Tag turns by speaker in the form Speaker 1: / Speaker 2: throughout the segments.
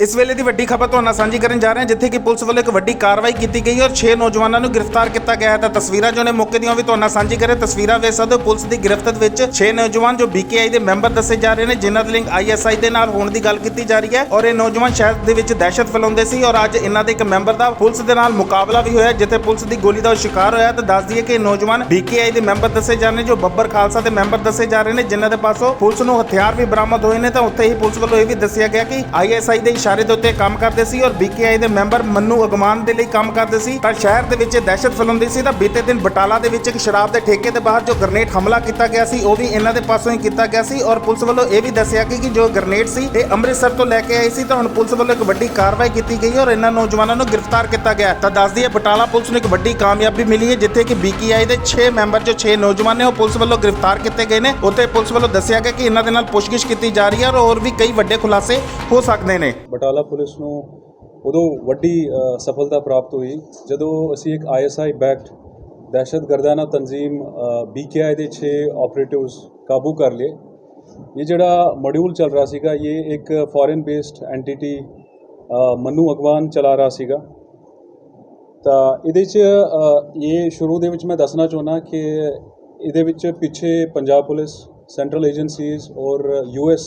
Speaker 1: ਇਸ ਵੇਲੇ ਦੀ ਵੱਡੀ ਖਬਰ ਤੁਹਾਨੂੰ ਸਾਂਝੀ ਕਰਨ ਜਾ ਰਹੇ ਹਾਂ, ਜਿੱਥੇ ਕਿ ਪੁਲਿਸ ਵੱਲੋਂ ਇੱਕ ਵੱਡੀ ਕਾਰਵਾਈ ਕੀਤੀ ਗਈ ਔਰ 6 ਨੌਜਵਾਨਾਂ ਨੂੰ ਗ੍ਰਿਫਤਾਰ ਕੀਤਾ ਗਿਆ ਹੈ। ਤਾਂ ਤਸਵੀਰਾਂ ਜੋ ਨੇ ਮੌਕੇ ਦੀਆਂ ਵੀ ਤੁਹਾਨੂੰ ਸਾਂਝੀ ਕਰੇ। ਤਸਵੀਰਾਂ ਵੇਖ ਸਕਦੇ ਹੋ, ਪੁਲਿਸ ਦੀ ਗ੍ਰਿਫਤ ਵਿੱਚ 6 ਨੌਜਵਾਨ ਜੋ BKI ਦੇ ਮੈਂਬਰ ਦੱਸੇ ਜਾ ਰਹੇ ਨੇ, ਜਿਨ੍ਹਾਂ ਦੇ ਲਿੰਕ ISI ਦੇ ਨਾਲ ਹੋਣ ਦੀ ਗੱਲ ਕੀਤੀ ਜਾ ਰਹੀ ਹੈ। ਔਰ ਇਹ ਨੌਜਵਾਨ ਸ਼ਹਿਰ ਦੇ ਵਿੱਚ ਦਹਿਸ਼ਤ ਫੈਲਾਉਂਦੇ ਸੀ ਔਰ ਅੱਜ ਇਹਨਾਂ ਦੇ ਇੱਕ ਮੈਂਬਰ ਦਾ ਪੁਲਿਸ ਦੇ ਨਾਲ ਮੁਕਾਬਲਾ ਵੀ ਹੋਇਆ, ਜਿੱਥੇ ਪੁਲਿਸ ਦੀ ਗੋਲੀ ਦਾ ਸ਼ਿਕਾਰ ਹੋਇਆ। ਤਾਂ ਦੱਸ ਦਈਏ ਕਿ ਇਹ ਨੌਜਵਾਨ BKI ਦੇ ਮੈਂਬਰ ਦੱਸੇ ਜਾ ਰਹੇ ਨੇ, ਜੋ ਬੱਬਰ ਖਾਲਸਾ ਦੇ ਮੈਂਬਰ ਦੱਸੇ ਜਾ ਰਹੇ ਨੇ, ਜਿਨ੍ਹਾਂ ਦੇ ਪਾਸੋਂ ਪੁਲਿਸ ਨੂੰ ਹਥਿਆਰ ਵੀ ਬਰਾਮਦ ਹੋਏ ਨੇ। ਤਾਂ ਉੱਥੇ ਹੀ ਪੁਲਿਸ ਵੱਲੋਂ ਇਹ ਵੀ ਦੱਸਿਆ ਗਿਆ ਕਿ ISI ਦੇ ਇਸ਼ਾਰੇ ਦੇ ਉੱਤੇ ਕੰਮ ਕਰਦੇ ਸੀ ਔਰ BKI ਦੇ ਮੈਂਬਰ ਮੰਨੂ ਅਗਮਾਨ ਦੇ ਲਈ ਕੰਮ ਕਰਦੇ ਸੀ। ਤਾਂ ਸ਼ਹਿਰ ਦੇ ਵਿੱਚ ਦਹਿਸ਼ਤ ਫੈਲਾਉਂਦੀ ਸੀ ਤਾਂ ਬੀਤੇ ਦਿਨ ਬਟਾਲਾ ਦੇ ਵਿੱਚ ਇੱਕ ਸ਼ਰਾਬ ਦੇ ਠੇਕੇ ਦੇ ਬਾਹਰ ਜੋ ਗ੍ਰਨੇਡ ਹਮਲਾ ਕੀਤਾ ਗਿਆ ਸੀ, ਉਹ ਵੀ ਇਹਨਾਂ ਦੇ ਪਾਸੋਂ ਹੀ ਕੀਤਾ ਗਿਆ ਸੀ ਔਰ ਪੁਲਿਸ ਵੱਲੋਂ ਇਹ ਵੀ ਦੱਸਿਆ ਕਿ ਜੋ ਗ੍ਰਨੇਡ ਸੀ ਇਹ ਅੰਮ੍ਰਿਤਸਰ ਤੋਂ ਲੈ ਕੇ ਆਏ ਸੀ। ਤਾਂ ਹੁਣ ਪੁਲਿਸ ਵੱਲੋਂ ਇੱਕ ਵੱਡੀ ਕਾਰਵਾਈ ਕੀਤੀ ਗਈ ਔਰ ਇਹਨਾਂ ਨੌਜਵਾਨਾਂ ਨੂੰ ਗ੍ਰਿਫਤਾਰ ਕੀਤਾ ਗਿਆ। ਤਾਂ ਦੱਸਦੀ ਦਈਏ ਬਟਾਲਾ ਪੁਲਿਸ ਨੂੰ ਇੱਕ ਵੱਡੀ ਕਾਮਯਾਬੀ ਮਿਲੀ ਹੈ, ਜਿੱਥੇ ਕਿ BKI ਦੇ 6 ਮੈਂਬਰ ਜੋ 6 ਨੌਜਵਾਨ ਨੇ ਉਹ ਪੁਲਿਸ ਵੱਲੋਂ ਗ੍ਰਿਫਤਾਰ ਕੀਤੇ ਗਏ ਨੇ। ਉੱਥੇ ਪੁਲਿਸ ਵੱਲੋਂ ਦੱਸਿਆ ਗਿਆ ਕਿ ਇਹਨਾਂ ਦੇ ਨਾਲ ਪੁੱਛਗਿੱਛ ਕੀਤੀ ਜਾ ਰਹੀ ਹੈ ਔਰ ਹੋਰ ਵੀ ਕਈ ਵੱਡੇ ਖੁਲਾਸੇ ਹੋ ਸਕਦੇ ਨੇ।
Speaker 2: ਬਟਾਲਾ ਪੁਲਿਸ ਨੂੰ ਉਦੋਂ ਵੱਡੀ ਸਫਲਤਾ ਪ੍ਰਾਪਤ ਹੋਈ। ਜਦੋਂ ਅਸੀਂ ਇੱਕ ਆਈਐਸਆਈ ਬੈਕਡ ਦਹਿਸ਼ਤਗਰਦਾਨਾ ਤਨਜ਼ੀਮ ਬੀਕੇਆਈ ਦੇ 6 ਆਪਰੇਟਿਵਸ ਕਾਬੂ ਕਰ ਲਏ। ਇਹ ਜਿਹੜਾ ਮੋਡਿਊਲ ਚੱਲ ਰਿਹਾ ਸੀਗਾ, ਇਹ ਇੱਕ foreign based entity Manu Agwan ਚਲਾ ਰਿਹਾ ਸੀਗਾ। ਤਾਂ ਇਹਦੇ 'ਚ ਇਹ ਸ਼ੁਰੂ ਦੇ ਵਿੱਚ ਮੈਂ ਦੱਸਣਾ ਚਾਹੁੰਦਾ ਕਿ ਇਹਦੇ ਵਿੱਚ ਪਿੱਛੇ ਪੰਜਾਬ ਪੁਲਿਸ ਸੈਂਟਰਲ ਏਜੰਸੀਜ਼ ਔਰ ਯੂਐਸ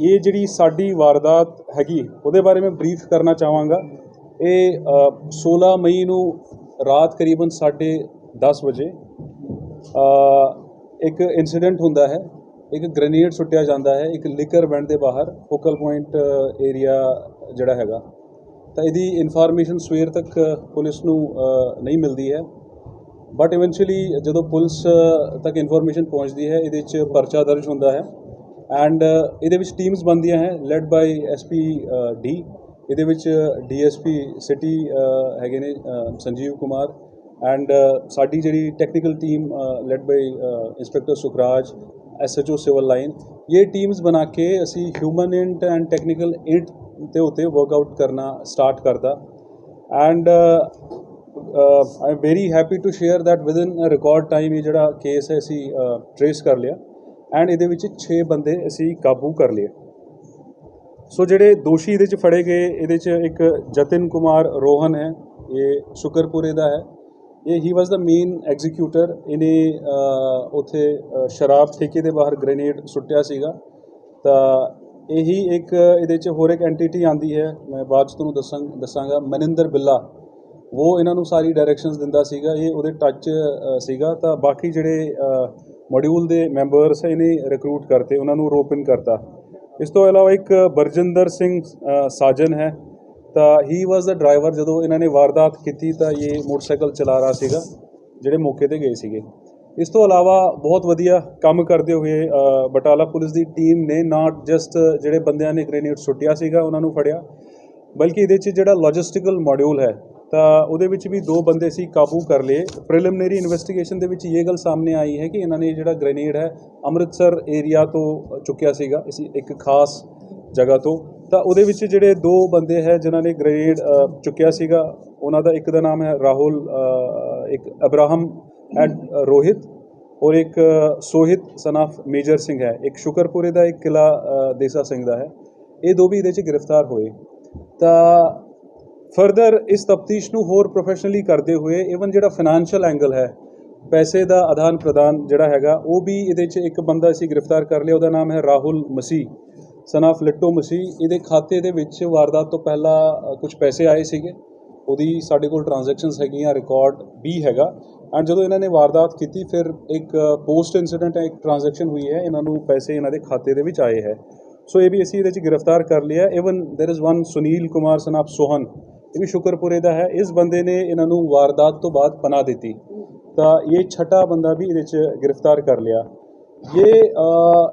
Speaker 2: ਇਹ ਜਿਹੜੀ ਸਾਡੀ ਵਾਰਦਾਤ ਹੈਗੀ ਉਹਦੇ ਬਾਰੇ ਮੈਂ ਬਰੀਫ ਕਰਨਾ ਚਾਹਾਂਗਾ। ਇਹ ਅ, 16 ਮਈ ਨੂੰ ਰਾਤ ਕਰੀਬਨ 10:30 ਵਜੇ ਇੱਕ ਇਨਸੀਡੈਂਟ ਹੁੰਦਾ ਹੈ। ਇੱਕ ਗ੍ਰੇਨੇਡ ਸੁੱਟਿਆ ਜਾਂਦਾ ਹੈ ਇੱਕ ਲਿਕਰ ਵੈਂਡ ਦੇ ਬਾਹਰ ਫੋਕਲ ਪੁਆਇੰਟ ਏਰੀਆ ਜਿਹੜਾ ਹੈਗਾ। ਤਾਂ ਇਹਦੀ ਇਨਫੋਰਮੇਸ਼ਨ ਸਵੇਰ ਤੱਕ ਪੁਲਿਸ ਨੂੰ ਨਹੀਂ ਮਿਲਦੀ ਹੈ। ਬਟ ਇਵੈਂਚੁਅਲੀ ਜਦੋਂ ਪੁਲਿਸ ਤੱਕ ਇਨਫੋਰਮੇਸ਼ਨ ਪਹੁੰਚਦੀ ਹੈ ਇਹਦੇ 'ਚ ਪਰਚਾ ਦਰਜ ਹੁੰਦਾ ਹੈ। ਐਂਡ uh, ਇਹਦੇ ਵਿੱਚ ਟੀਮਸ ਬਣਦੀਆਂ ਹੈ ਲੈਡ ਬਾਈ ਐਸਪੀ ਡੀ ਇਹਦੇ ਵਿੱਚ uh, ਡੀਐਸਪੀ ਸਿਟੀ uh, ਹੈਗੇ ਨੇ ਸੰਜੀਵ ਕੁਮਾਰ. ਐਂਡ ਸਾਡੀ ਜਿਹੜੀ technical team led by inspector Sukhraj SHO civil line ਇਹ ਟੀਮਸ ਬਣਾ ਕੇ ਅਸੀਂ human int and technical int ਦੇ ਉੱਤੇ ਵਰਕਆਊਟ ਕਰਨਾ ਸਟਾਰਟ ਕਰਦਾ and I am very happy to share that within a record time ਇਹ ਜਿਹੜਾ ਕੇਸ ਹੈ, ਅਸੀਂ ਟਰੇਸ ਕਰ ਲਿਆ. ਐਂਡ ਇਹਦੇ ਵਿੱਚ 6 ਬੰਦੇ ਅਸੀਂ ਕਾਬੂ ਕਰ ਲਏ। ਸੋ ਜਿਹੜੇ ਦੋਸ਼ੀ ਇਹਦੇ ਚ ਫੜੇ ਗਏ ਇਹਦੇ ਚ ਇੱਕ ਜਤਿਨ ਕੁਮਾਰ ਰੋਹਨ ਹੈ ਇਹ ਸ਼ੁਕਰਪੁਰੇ ਦਾ ਹੈ। ਇਹ ਹੀ ਵਾਸ ਦਾ ਮੇਨ ਐਗਜ਼ੀਕਿਊਟਰ ਇਹਨੇ ਅ, ਉੱਥੇ ਸ਼ਰਾਬ ਠੇਕੇ ਦੇ ਬਾਹਰ ਗ੍ਰੇਨੇਡ ਸੁੱਟਿਆ ਸੀਗਾ। ਤਾਂ ਇਹੀ ਇੱਕ ਇਹਦੇ ਚ ਹੋਰ ਇੱਕ ਐਂਟੀਟੀ ਆਂਦੀ ਹੈ ਮੈਂ ਬਾਅਦ ਚ ਤੁਹਾਨੂੰ ਦੱਸਾਂ ਦੱਸਾਂਗਾ ਮਨਿੰਦਰ ਬਿੱਲਾ। ਉਹ ਇਹਨਾਂ ਨੂੰ ਸਾਰੀ ਡਾਇਰੈਕਸ਼ਨਸ ਦਿੰਦਾ ਸੀਗਾ, ਇਹ ਉਹਦੇ ਟੱਚ ਸੀਗਾ, ਤਾਂ ਬਾਕੀ ਜਿਹੜੇ ਮੋਡਿਊਲ ਦੇ ਮੈਂਬਰਸ ਇਹਨੇ ਰਿਕਰੂਟ ਕਰਤੇ, ਉਹਨਾਂ ਨੂੰ ਰੋਪ ਇਨ ਕਰਤਾ। ਇਸ ਤੋਂ ਇਲਾਵਾ ਇੱਕ ਬਰਜਿੰਦਰ ਸਿੰਘ ਸਾਜਨ ਹੈ, ਤਾਂ ਹੀ ਵਾਸ ਦਾ ਡਰਾਈਵਰ ਜਦੋਂ ਇਹਨਾਂ ਨੇ ਵਾਰਦਾਤ ਕੀਤੀ, ਤਾਂ ਇਹ ਮੋਟਰਸਾਈਕਲ ਚਲਾ ਰਿਹਾ ਸੀਗਾ, ਜਿਹੜੇ ਮੌਕੇ ਤੇ ਗਏ ਸੀਗੇ। ਇਸ ਤੋਂ ਇਲਾਵਾ ਬਹੁਤ ਵਧੀਆ ਕੰਮ ਕਰਦੇ ਹੋਏ ਬਟਾਲਾ ਪੁਲਿਸ ਦੀ ਟੀਮ ਨੇ ਨਾਟ ਜਸਟ ਜਿਹੜੇ ਬੰਦਿਆਂ ਨੇ ਗ੍ਰੇਨੇਡ ਸੁੱਟਿਆ ਸੀਗਾ, ਉਹਨਾਂ ਨੂੰ ਫੜਿਆ, ਬਲਕਿ ਇਹਦੇ 'ਚ ਜਿਹੜਾ ਲੌਜਿਸਟਿਕਲ ਮੋਡਿਊਲ ਹੈ ਤਾਂ ਉਹਦੇ ਵਿੱਚ ਵੀ ਦੋ ਬੰਦੇ ਸੀ ਕਾਬੂ ਕਰ ਲਏ। ਪ੍ਰੀਲਿਮਿਨਰੀ ਇਨਵੈਸਟੀਗੇਸ਼ਨ ਦੇ ਵਿੱਚ ਇਹ ਗੱਲ ਸਾਹਮਣੇ ਆਈ ਹੈ ਕਿ ਇਹਨਾਂ ਨੇ ਜਿਹੜਾ ਗ੍ਰੇਨੇਡ ਹੈ ਅੰਮ੍ਰਿਤਸਰ ਏਰੀਆ ਤੋਂ ਚੁੱਕਿਆ ਸੀਗਾ ਇਸ ਇੱਕ ਖਾਸ ਜਗ੍ਹਾ ਤੋਂ। ਤਾਂ ਉਹਦੇ ਵਿੱਚ ਜਿਹੜੇ ਦੋ ਬੰਦੇ ਹੈ ਜਿਨ੍ਹਾਂ ਨੇ ਗ੍ਰੇਨੇਡ ਚੁੱਕਿਆ ਸੀਗਾ ਉਹਨਾਂ ਦਾ ਇੱਕ ਦਾ ਨਾਮ ਹੈ ਰਾਹੁਲ ਇੱਕ ਅਬਰਾਹਮ ਐਂਡ ਰੋਹਿਤ ਔਰ ਇੱਕ ਅ, ਸੋਹਿਤ ਸਨਾਫ ਮੇਜਰ ਸਿੰਘ ਹੈ। ਇੱਕ ਸ਼ੁਕਰਪੁਰੇ ਦਾ ਇੱਕ ਕਿਲਾ ਦੇਸਾ ਸਿੰਘ ਦਾ ਹੈ। ਇਹ ਦੋ ਵੀ ਇਹਦੇ 'ਚ ਗ੍ਰਿਫਤਾਰ ਹੋਏ। ਤਾਂ ਫਰਦਰ ਇਸ ਤਫਤੀਸ਼ ਨੂੰ ਹੋਰ ਪ੍ਰੋਫੈਸ਼ਨਲੀ ਕਰਦੇ ਹੋਏ ਇਵਨ ਜਿਹੜਾ ਫਾਈਨੈਂਸ਼ੀਅਲ ਐਂਗਲ ਹੈ ਪੈਸੇ ਦਾ ਆਦਾਨ ਪ੍ਰਦਾਨ ਜਿਹੜਾ ਹੈਗਾ ਉਹ ਵੀ ਇਹਦੇ 'ਚ ਇੱਕ ਬੰਦਾ ਅਸੀਂ ਗ੍ਰਿਫਤਾਰ ਕਰ ਲਿਆ ਉਹਦਾ ਨਾਮ ਹੈ ਰਾਹੁਲ ਮਸੀਹ ਸਨਾਫ ਲਿੱਟੋ ਮਸੀਹ ਇਹਦੇ ਖਾਤੇ ਦੇ ਵਿੱਚ ਵਾਰਦਾਤ ਤੋਂ ਪਹਿਲਾਂ ਕੁਝ ਪੈਸੇ ਆਏ ਸੀਗੇ ਉਹਦੀ ਸਾਡੇ ਕੋਲ ਟ੍ਰਾਂਜੈਕਸ਼ਨਸ ਹੈਗੀਆਂ ਰਿਕਾਰਡ ਵੀ ਹੈਗਾ ਐਂਡ ਜਦੋਂ ਇਹਨਾਂ ਨੇ ਵਾਰਦਾਤ ਕੀਤੀ ਫਿਰ ਇੱਕ ਪੋਸਟ ਇਨਸੀਡੈਂਟ ਇੱਕ ਟ੍ਰਾਂਜੈਕਸ਼ਨ ਹੋਈ ਹੈ ਇਹਨਾਂ ਨੂੰ ਪੈਸੇ ਇਹਨਾਂ ਦੇ ਖਾਤੇ ਦੇ ਵਿੱਚ ਆਏ ਹੈ ਸੋ ਇਹ ਵੀ ਅਸੀਂ ਇਹਦੇ 'ਚ ਗ੍ਰਿਫਤਾਰ ਕਰ ਲਿਆ even there is one Sunil Kumar ਸਨਾਪ Sohan ਇਹ ਵੀ ਸ਼ੁਕਰਪੁਰੇ ਦਾ ਹੈ। ਇਸ ਬੰਦੇ ਨੇ ਇਹਨਾਂ ਨੂੰ ਵਾਰਦਾਤ ਤੋਂ ਬਾਅਦ ਪਨਾਹ ਦਿੱਤੀ। ਤਾਂ ਇਹ ਛਟਾ ਬੰਦਾ ਵੀ ਇਹਦੇ 'ਚ ਗ੍ਰਿਫਤਾਰ ਕਰ ਲਿਆ। ਇਹ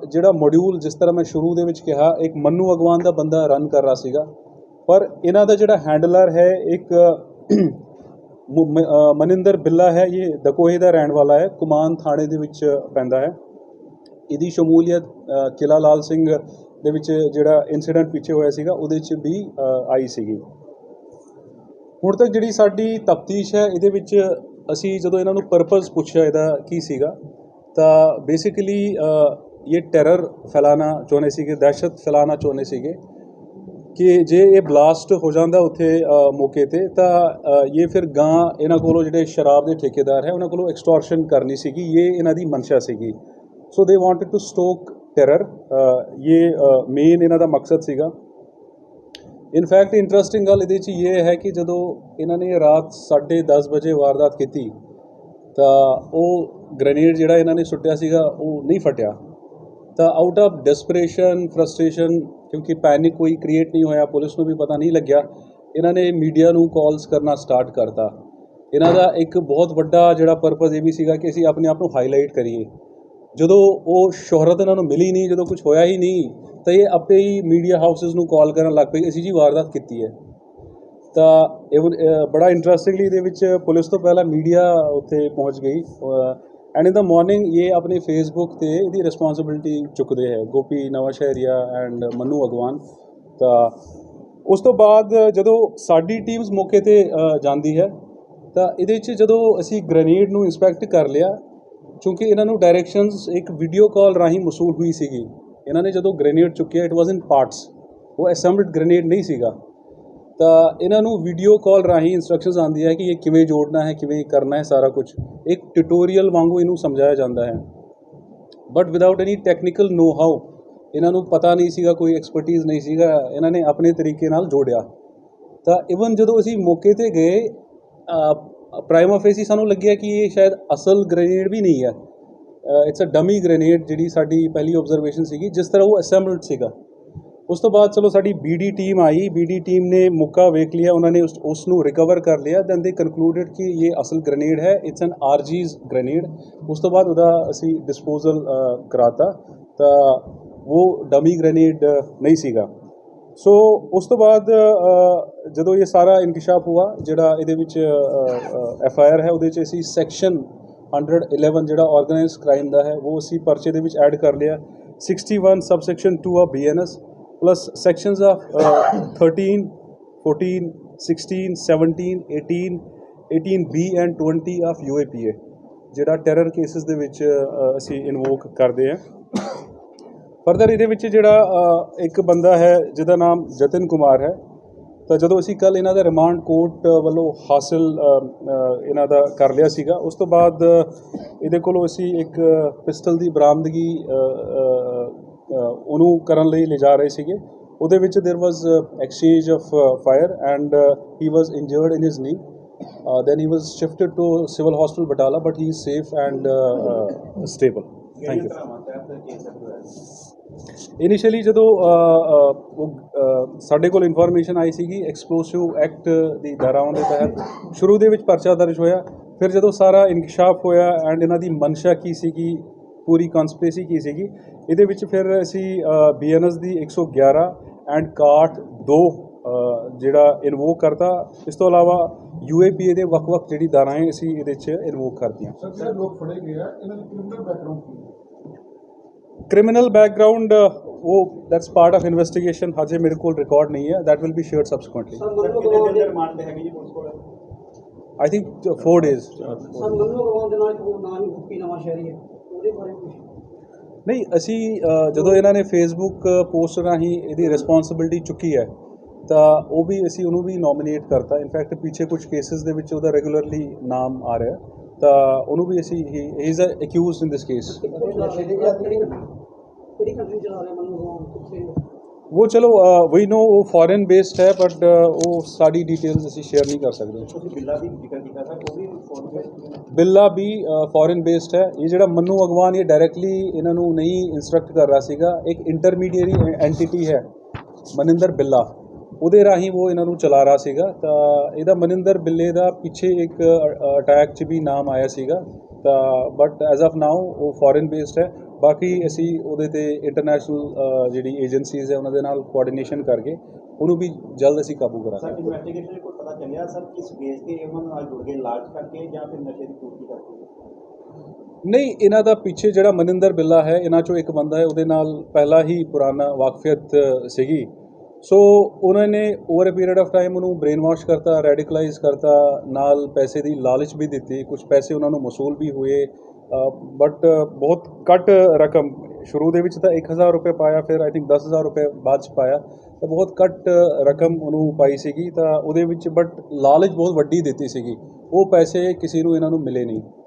Speaker 2: ਜਿਹੜਾ ਮੋਡਿਊਲ ਜਿਸ ਤਰ੍ਹਾਂ ਮੈਂ ਸ਼ੁਰੂ ਦੇ ਵਿੱਚ ਕਿਹਾ ਇੱਕ ਮੰਨੂ ਅਗਵਾਨ ਦਾ ਬੰਦਾ ਰਨ ਕਰ ਰਿਹਾ ਸੀਗਾ। ਪਰ ਇਹਨਾਂ ਦਾ ਜਿਹੜਾ ਹੈਂਡਲਰ ਹੈ ਇੱਕ ਮਨਿੰਦਰ ਬਿੱਲਾ ਹੈ। ਇਹ ਦਕੋਹੇ ਦਾ ਰਹਿਣ ਵਾਲਾ ਹੈ। ਕੁਮਾਨ ਥਾਣੇ ਦੇ ਵਿੱਚ ਪੈਂਦਾ ਹੈ। ਇਹਦੀ ਸ਼ਮੂਲੀਅਤ ਅ, ਕਿਲਾ ਲਾਲ ਸਿੰਘ ਦੇ ਵਿੱਚ ਜਿਹੜਾ ਇਨਸੀਡੈਂਟ ਪਿੱਛੇ ਹੋਇਆ ਸੀਗਾ ਉਹਦੇ 'ਚ ਵੀ ਆਈ ਸੀਗੀ। ਹੁਣ ਤੱਕ ਜਿਹੜੀ ਸਾਡੀ ਤਫਤੀਸ਼ ਹੈ, ਇਹਦੇ ਵਿੱਚ ਅਸੀਂ ਜਦੋਂ ਇਹਨਾਂ ਨੂੰ ਪਰਪਸ ਪੁੱਛਿਆ ਇਹਦਾ ਕੀ ਸੀਗਾ, ਤਾਂ ਬੇਸਿਕਲੀ ਇਹ ਟੈਰਰ ਫੈਲਾਣਾ ਚਾਹੁੰਦੇ ਸੀਗੇ, ਦਹਿਸ਼ਤ ਫੈਲਾਣਾ ਚਾਹੁੰਦੇ ਸੀਗੇ ਕਿ ਜੇ ਇਹ ਬਲਾਸਟ ਹੋ ਜਾਂਦਾ ਉੱਥੇ ਮੌਕੇ ਤੇ, ਤਾਂ ਇਹ ਫਿਰ ਗਾਂ ਇਹਨਾਂ ਕੋਲੋਂ ਜਿਹੜੇ ਸ਼ਰਾਬ ਦੇ ਠੇਕੇਦਾਰ ਹੈ, ਉਹਨਾਂ ਕੋਲੋਂ ਐਕਸਟੋਰਸ਼ਨ ਕਰਨੀ ਸੀਗੀ, ਇਹ ਇਹਨਾਂ ਦੀ ਮਨਸ਼ਾ ਸੀਗੀ। So they wanted to stoke terror ਇਹ ਮੇਨ ਇਹਨਾਂ ਦਾ ਮਕਸਦ ਸੀਗਾ ਇਨਫੈਕਟ ਇੰਟਰਸਟਿੰਗ ਗੱਲ ਇਹਦੇ 'ਚ ਇਹ ਹੈ ਕਿ ਜਦੋਂ ਇਹਨਾਂ ਨੇ ਰਾਤ 10:30 ਵਜੇ ਵਾਰਦਾਤ ਕੀਤੀ, ਤਾਂ ਉਹ ਗ੍ਰੇਨੇਡ ਜਿਹੜਾ ਇਹਨਾਂ ਨੇ ਸੁੱਟਿਆ ਸੀਗਾ, ਉਹ ਨਹੀਂ ਫਟਿਆ। ਤਾਂ ਆਊਟ ਆਫ ਡਿਸਪਰੇਸ਼ਨ ਫਰਸਟ੍ਰੇਸ਼ਨ ਕਿਉਂਕਿ ਪੈਨਿਕ ਕੋਈ ਕ੍ਰੀਏਟ ਨਹੀਂ ਹੋਇਆ, ਪੁਲਿਸ ਨੂੰ ਵੀ ਪਤਾ ਨਹੀਂ ਲੱਗਿਆ, ਇਹਨਾਂ ਨੇ ਮੀਡੀਆ ਨੂੰ ਕਾਲਸ ਕਰਨਾ ਸਟਾਰਟ ਕਰਤਾ। ਇਹਨਾਂ ਦਾ ਇੱਕ ਬਹੁਤ ਵੱਡਾ ਜਿਹੜਾ ਪਰਪਸ ਇਹ ਵੀ ਸੀਗਾ ਕਿ ਅਸੀਂ ਆਪਣੇ ਆਪ ਨੂੰ ਹਾਈਲਾਈਟ ਕਰੀਏ। ਜਦੋਂ ਉਹ ਸ਼ੋਹਰਤ ਇਹਨਾਂ ਨੂੰ ਮਿਲੀ ਨਹੀਂ, ਜਦੋਂ ਕੁਝ ਹੋਇਆ ਹੀ ਨਹੀਂ ਤਾਂ ਇਹ ਆਪੇ ਹੀ ਮੀਡੀਆ ਹਾਊਸਸ ਨੂੰ ਕਾਲ ਕਰਨ ਲੱਗ ਪਈ, ਅਸੀਂ ਜੀ ਵਾਰਦਾਤ ਕੀਤੀ ਹੈ। ਤਾਂ ਇਹ ਬੜਾ ਇੰਟਰਸਟਿੰਗਲੀ ਇਹਦੇ ਵਿੱਚ ਪੁਲਿਸ ਤੋਂ ਪਹਿਲਾਂ ਮੀਡੀਆ ਉੱਥੇ ਪਹੁੰਚ ਗਈ। ਐਂਡ ਇਨ ਦਾ ਮਾਰਨਿੰਗ ਇਹ ਆਪਣੇ ਫੇਸਬੁੱਕ ਤੇ ਇਹਦੀ ਰਿਸਪੌਂਸਿਬਿਲਟੀ ਚੁੱਕਦੇ ਹੈ, ਗੋਪੀ ਨਵਾਂਸ਼ਹਿਰੀਆ ਐਂਡ ਮਨੂ ਅਗਵਾਨ। ਤਾਂ ਉਸ ਤੋਂ ਬਾਅਦ ਜਦੋਂ ਸਾਡੀ ਟੀਮਸ ਮੌਕੇ ਤੇ ਜਾਂਦੀ ਹੈ, ਤਾਂ ਇਹਦੇ 'ਚ ਜਦੋਂ ਅਸੀਂ ਗ੍ਰੇਨੇਡ ਨੂੰ ਇੰਸਪੈਕਟ ਕਰ ਲਿਆ, ਕਿਉਂਕਿ ਇਹਨਾਂ ਨੂੰ ਡਾਇਰੈਕਸ਼ਨਸ ਇੱਕ ਵੀਡੀਓ ਕਾਲ ਰਾਹੀਂ ਮਸੂਲ ਹੋਈ ਸੀਗੀ। ਇਹਨਾਂ ਨੇ ਜਦੋਂ ਗ੍ਰੇਨੇਡ ਚੁੱਕਿਆ ਇਟ ਵਾਸ ਇਨ ਪਾਰਟਸ ਉਹ ਅਸੈਂਬਲਡ ਗ੍ਰੇਨੇਡ ਨਹੀਂ ਸੀਗਾ। ਤਾਂ ਇਹਨਾਂ ਨੂੰ ਵੀਡੀਓ ਕਾਲ ਰਾਹੀਂ ਇਨਸਟਰਕਸ਼ਨਸ ਆਉਂਦੀ ਹੈ ਕਿ ਇਹ ਕਿਵੇਂ ਜੋੜਨਾ ਹੈ, ਕਿਵੇਂ ਕਰਨਾ ਹੈ ਸਾਰਾ ਕੁਝ। ਇੱਕ ਟਿਊਟੋਰੀਅਲ ਵਾਂਗੂ ਇਹਨੂੰ ਸਮਝਾਇਆ ਜਾਂਦਾ ਹੈ। But without any technical know how ਇਹਨਾਂ ਨੂੰ ਪਤਾ ਨਹੀਂ ਸੀਗਾ, ਕੋਈ ਐਕਸਪਰਟਿਜ਼ ਨਹੀਂ ਸੀਗਾ, ਇਹਨਾਂ ਨੇ ਆਪਣੇ ਤਰੀਕੇ ਨਾਲ ਜੋੜਿਆ। ਤਾਂ ਇਵਨ ਜਦੋਂ ਅਸੀਂ ਮੌਕੇ ਤੇ ਗਏ ਪ੍ਰਾਈਮ ਫੇਸੀ ਸਾਨੂੰ ਲੱਗਿਆ ਕਿ ਇਹ ਸ਼ਾਇਦ ਅਸਲ ਗ੍ਰੇਨੇਡ ਵੀ ਨਹੀਂ ਹੈ। ਇਟਸ ਅ ਡਮੀ ਗ੍ਰੇਨੇਡ ਜਿਹੜੀ ਸਾਡੀ ਪਹਿਲੀ ਆਬਜ਼ਰਵੇਸ਼ਨ ਸੀਗੀ, ਜਿਸ ਤਰ੍ਹਾਂ ਉਹ ਅਸੈਂਬਲਡ ਸੀਗਾ। ਉਸ ਤੋਂ ਬਾਅਦ ਚਲੋ ਸਾਡੀ ਬੀਡੀ ਟੀਮ ਆਈ ਬੀਡੀ ਟੀਮ ਨੇ ਮੁੱਕਾ ਵੇਖ ਲਿਆ, ਉਹਨਾਂ ਨੇ ਉਸ ਨੂੰ ਰਿਕਵਰ ਕਰ ਲਿਆ ਦੈਨ ਦੇ ਕਨਕਲੂਡਡ ਕਿ ਇਹ ਅਸਲ ਗ੍ਰੇਨੇਡ ਹੈ ਇਟਸ ਐਨ ਆਰਜੀਜ਼ ਗ੍ਰੇਨੇਡ ਉਸ ਤੋਂ ਬਾਅਦ ਉਹਦਾ ਅਸੀਂ ਡਿਸਪੋਜ਼ਲ ਕਰਾਤਾ, ਤਾਂ ਉਹ ਡਮੀ ਗ੍ਰੇਨੇਡ ਨਹੀਂ ਸੀਗਾ। ਸੋ ਉਸ ਤੋਂ ਬਾਅਦ ਜਦੋਂ ਇਹ ਸਾਰਾ ਇਨਕਿਸ਼ਾਫ ਹੁਆ, ਜਿਹੜਾ ਇਹਦੇ ਵਿੱਚ ਐਫ ਆਈ ਆਰ ਹੈ, ਉਹਦੇ 'ਚ ਅਸੀਂ ਸੈਕਸ਼ਨ 111 ਜਿਹੜਾ ਆਰਗੇਨਾਈਜ਼ਡ ਕ੍ਰਾਈਮ ਦਾ ਹੈ, ਉਹ ਅਸੀਂ ਪਰਚੇ ਦੇ ਵਿੱਚ ਐਡ ਕਰ ਲਿਆ। 61 subsection 2 of BNS plus sections of 13 14 16 17 18 18 B and 20 of UAPA ਜਿਹੜਾ ਟੈਰਰ ਕੇਸਿਸ ਦੇ ਵਿੱਚ ਅਸੀਂ ਇਨਵੋਕ ਕਰਦੇ ਹਾਂ। ਫਰਦਰ ਇਹਦੇ ਵਿੱਚ ਜਿਹੜਾ ਇੱਕ ਬੰਦਾ ਹੈ, ਜਿਹਦਾ ਨਾਮ ਜਤਨ ਕੁਮਾਰ ਹੈ। ਤਾਂ ਜਦੋਂ ਅਸੀਂ ਕੱਲ ਇਹਨਾਂ ਦਾ ਰਿਮਾਂਡ ਕੋਰਟ ਵੱਲੋਂ ਹਾਸਲ ਅ, ਅ, ਇਹਨਾਂ ਦਾ ਕਰ ਲਿਆ ਸੀਗਾ ਉਸ ਤੋਂ ਬਾਅਦ ਇਹਦੇ ਕੋਲੋਂ ਅਸੀਂ ਇੱਕ ਪਿਸਟਲ ਦੀ ਬਰਾਮਦਗੀ ਅ, ਅ, ਅ, ਉਹਨੂੰ ਕਰਨ ਲਈ ਲਿਜਾ ਰਹੇ ਸੀਗੇ ਉਹਦੇ ਵਿੱਚ there was exchange of fire and he was injured in his knee then he was shifted to civil hospital batala but he is safe and uh, uh, stable thank you initially ਜਦੋਂ ਸਾਡੇ ਕੋਲ information ਆਈ ਸੀਗੀ explosive act ਦੀ ਧਾਰਾਵਾਂ ਦੇ ਤਹਿਤ। ਸ਼ੁਰੂ ਦੇ ਵਿੱਚ ਪਰਚਾ ਦਰਜ ਹੋਇਆ, ਫਿਰ ਜਦੋਂ ਸਾਰਾ ਇਨਕਸ਼ਾਫ ਹੋਇਆ ਐਂਡ ਇਹਨਾਂ ਦੀ ਮਨਸ਼ਾ ਕੀ ਸੀਗੀ, ਪੂਰੀ ਕਨਸਪੀਰੇਸੀ ਕੀ ਸੀਗੀ, ਇਹਦੇ ਵਿੱਚ ਫਿਰ ਅਸੀਂ ਬੀਐਨਐਸ ਦੀ 111 ਐਂਡ ਕਾਟ 2 ਜਿਹੜਾ ਇਨਵੋਕ ਕਰਤਾ। ਇਸ ਤੋਂ ਇਲਾਵਾ ਯੂਏਪੀਏ ਦੇ ਵੱਖ-ਵੱਖ ਜਿਹੜੀ ਧਾਰਾਵਾਂ ਅਸੀਂ ਇਹਦੇ 'ਚ ਇਨਵੋਕ ਕਰਦੀਆਂ
Speaker 3: ਸਰ ਲੋਕ ਫੜੇ ਗਏ ਆ, ਇਹਨਾਂ ਦੀ ਕ੍ਰਿਮੀਨਲ ਬੈਕਗ੍ਰਾਉਂਡ ਕੀ ਹੈ?
Speaker 2: ਕ੍ਰਿਮੀਨਲ ਬੈਕਗ੍ਰਾਉਂਡ ਉਹ ਦੈਟਸ ਪਾਰਟ ਆਫ ਇਨਵੈਸਟੀਗੇਸ਼ਨ ਹਜੇ ਮੇਰੇ ਕੋਲ ਰਿਕਾਰਡ ਨਹੀਂ ਹੈ that will be shared subsequently
Speaker 4: sir Manu Agwan ਦੇ ਰਿਮਾਂਡ ਤੇ ਹੈਗੀ ਜੀ ਪੁਲਿਸ ਕੋਲ
Speaker 2: ਆਈ ਥਿੰਕ 4 ਡੇਜ਼
Speaker 4: ਸਰ ਦੇ ਨਾਲ ਨਾਂ ਨਹੀਂ ਗੁੱਪੀ ਨਵਾਂ ਸ਼ਹਿਰੀ ਹੈ ਉਹਦੇ ਬਾਰੇ ਕੁਝ
Speaker 2: ਨਹੀਂ ਅਸੀਂ ਜਦੋਂ ਇਹਨਾਂ ਨੇ ਫੇਸਬੁੱਕ ਪੋਸਟ ਰਾਹੀਂ ਇਹਦੀ ਰਿਸਪੌਂਸਿਬਿਲਟੀ ਚੁੱਕੀ ਹੈ ਤਾਂ ਉਹ ਵੀ ਅਸੀਂ ਉਹਨੂੰ ਵੀ ਨੋਮੀਨੇਟ ਕਰਤਾ ਇਨਫੈਕਟ ਪਿੱਛੇ ਕੁਝ ਕੇਸਿਸ ਦੇ ਵਿੱਚ ਉਹਦਾ ਰੈਗੂਲਰਲੀ ਨਾਮ ਆ ਰਿਹਾ ਤਾਂ ਉਹਨੂੰ ਵੀ ਅਸੀਂ he is a accused in this case
Speaker 4: ਕਿਹੜੀ
Speaker 2: ਉਹ ਚਲੋ ਵੀ ਨੋ ਉਹ ਫੋਰਨ ਬੇਸਡ ਹੈ ਬਟ ਉਹ ਸਾਡੀ ਡਿਟੇਲਸ ਅਸੀਂ ਸ਼ੇਅਰ ਨਹੀਂ ਕਰ ਸਕਦੇ।
Speaker 4: ਬਿੱਲਾ ਵੀ
Speaker 2: ਬਿੱਲਾ ਵੀ ਫੋਰਨ ਬੇਸਡ ਹੈ। ਇਹ ਜਿਹੜਾ ਮੰਨੂ ਅਗਵਾਨ, ਇਹ ਡਾਇਰੈਕਟਲੀ ਇਹਨਾਂ ਨੂੰ ਨਹੀਂ ਇਨਸਟਰਕਟ ਕਰ ਰਿਹਾ ਸੀਗਾ। ਇੱਕ ਇੰਟਰਮੀਡੀਏਰੀ ਐਂਟੀਟੀ ਹੈ, ਮਨਿੰਦਰ ਬਿੱਲਾ। ਉਹਦੇ ਰਾਹੀਂ ਉਹ ਇਹਨਾਂ ਨੂੰ ਚਲਾ ਰਿਹਾ ਸੀਗਾ। ਤਾਂ ਇਹਦਾ ਮਨਿੰਦਰ ਬਿੱਲੇ ਦਾ ਪਿੱਛੇ ਇੱਕ ਅਟੈਕ 'ਚ ਵੀ ਨਾਮ ਆਇਆ ਸੀਗਾ। ਤਾਂ ਬਟ ਐਜ਼ ਆਫ ਨਾਓ ਉਹ ਫੋਰਨ ਬੇਸਡ ਹੈ। ਬਾਕੀ ਅਸੀਂ ਉਹਦੇ ਤੇ ਇੰਟਰਨੈਸ਼ਨਲ ਜਿਹੜੀ ਏਜੰਸੀਜ਼ ਹੈ ਉਹਨਾਂ ਦੇ ਨਾਲ ਕੋਆਰਡੀਨੇਸ਼ਨ ਕਰਕੇ ਉਹਨੂੰ ਵੀ ਜਲਦ ਅਸੀਂ ਕਾਬੂ ਕਰਾਂਗੇ।
Speaker 5: ਸਰ ਇਨਵੈਸਟੀਗੇਸ਼ਨ ਰਿਪੋਰਟ ਪਤਾ ਚੱਲਿਆ ਸਰ ਕਿਸ ਬੇਸ ਤੇ ਉਹਨਾਂ ਨਾਲ ਜੁੜ ਕੇ ਲਾਲਚ ਕਰਕੇ ਜਾਂ ਫਿਰ ਨਸ਼ੇ ਦੀ ਪੂਰਤੀ ਕਰਕੇ?
Speaker 2: ਨਹੀਂ ਇਹਨਾਂ ਦਾ ਪਿੱਛੇ ਜਿਹੜਾ ਮਨਿੰਦਰ ਬਿੱਲਾ ਹੈ ਇਹਨਾਂ ਚੋਂ ਇੱਕ ਬੰਦਾ ਹੈ ਉਹਦੇ ਨਾਲ ਪਹਿਲਾਂ ਹੀ ਪੁਰਾਣਾ ਵਾਕਫੀਅਤ ਸੀਗੀ। ਸੋ ਉਹਨਾਂ ਨੇ over a period of time ਉਹਨੂੰ ਬ੍ਰੇਨ ਵਾਸ਼ ਕਰਤਾ ਰੈਡੀਕਲਾਈਜ਼ ਕਰਤਾ, ਨਾਲ ਪੈਸੇ ਦੀ ਲਾਲਚ ਵੀ ਦਿੱਤੀ ਕੁਝ ਪੈਸੇ ਉਹਨਾਂ ਨੂੰ ਮਸੂਲ ਵੀ ਹੋਏ ਬਟ ਬਹੁਤ ਘੱਟ ਰਕਮ, ਸ਼ੁਰੂ ਦੇ ਵਿੱਚ ਤਾਂ 1000 ਰੁਪਏ ਪਾਇਆ, ਫਿਰ ਆਈ ਥਿੰਕ 10000 ਰੁਪਏ ਬਾਅਦ ਚ ਪਾਇਆ, ਤਾਂ ਬਹੁਤ ਘੱਟ ਰਕਮ ਉਹਨੂੰ ਪਾਈ ਸੀਗੀ, ਤਾਂ ਉਹਦੇ ਵਿੱਚ ਬਟ ਲਾਲਚ ਬਹੁਤ ਵੱਡੀ ਦਿੱਤੀ ਸੀਗੀ, ਉਹ ਪੈਸੇ ਕਿਸੇ ਨੂੰ ਇਹਨਾਂ ਨੂੰ ਮਿਲੇ ਨਹੀਂ।